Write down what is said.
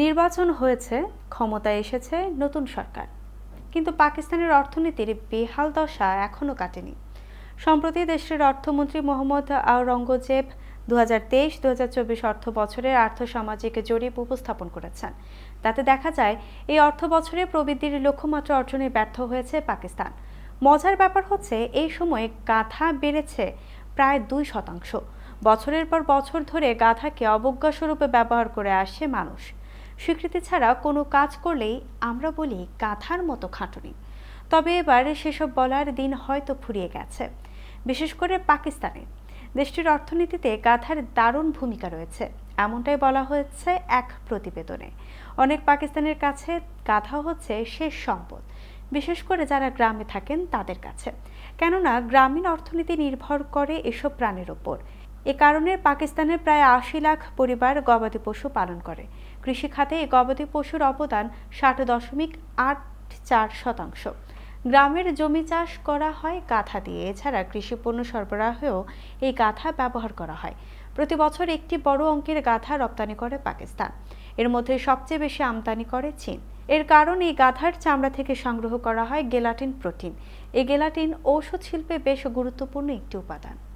নির্বাচন হয়েছে, ক্ষমতায় এসেছে নতুন সরকার। কিন্তু পাকিস্তানের অর্থনীতির বেহাল দশা এখনও কাটেনি। সম্প্রতি দেশটির অর্থমন্ত্রী মোহাম্মদ আওরঙ্গজেব দু হাজার তেইশ দু হাজার চব্বিশ অর্থ বছরের আর্থসামাজিক জরিপ উপস্থাপন করেছেন। তাতে দেখা যায়, এই অর্থ বছরে প্রবৃদ্ধির লক্ষ্যমাত্রা অর্জনে ব্যর্থ হয়েছে পাকিস্তান। মজার ব্যাপার হচ্ছে, এই সময়ে গাধা বেড়েছে প্রায় দুই শতাংশ। বছরের পর বছর ধরে গাধাকে অবজ্ঞা স্বরূপে ব্যবহার করে আসছে মানুষ। স্বীকৃতি ছাড়া কোনো কাজ করলেই আমরা বলি গাধার মতো খাটুনি। তবে এবার সেসব বলার দিন হয়তো ফুরিয়ে গেছে। বিশেষ করে পাকিস্তানে। দেশটির অর্থনীতিতে গাধার দারুণ ভূমিকা রয়েছে। এমনটাই বলা হয়েছে এক প্রতিবেদনে। অনেক পাকিস্তানের কাছে গাধা হচ্ছে শেষ সম্পদ। বিশেষ করে যারা গ্রামে থাকেন তাদের কাছে। কেননা গ্রামীণ অর্থনীতি নির্ভর করে এসব প্রাণের ওপর। এ কারণে পাকিস্তানের প্রায় আশি লাখ পরিবার গবাদি পশু পালন করে। কৃষি খাতে এই গবাদি পশুর অবদান ষাট দশমিক আট চার শতাংশ। গ্রামের জমি চাষ করা হয় গাধা দিয়ে। এছাড়া কৃষি পণ্য সরবরাহেও এই গাধা ব্যবহার করা হয়। প্রতি বছর একটি বড় অঙ্কের গাধা রপ্তানি করে পাকিস্তান। এর মধ্যে সবচেয়ে বেশি আমদানি করে চীন। এর কারণ, এই গাধার চামড়া থেকে সংগ্রহ করা হয় গেলাটিন প্রোটিন। এই গেলাটিন ঔষধ শিল্পে বেশ গুরুত্বপূর্ণ একটি উপাদান।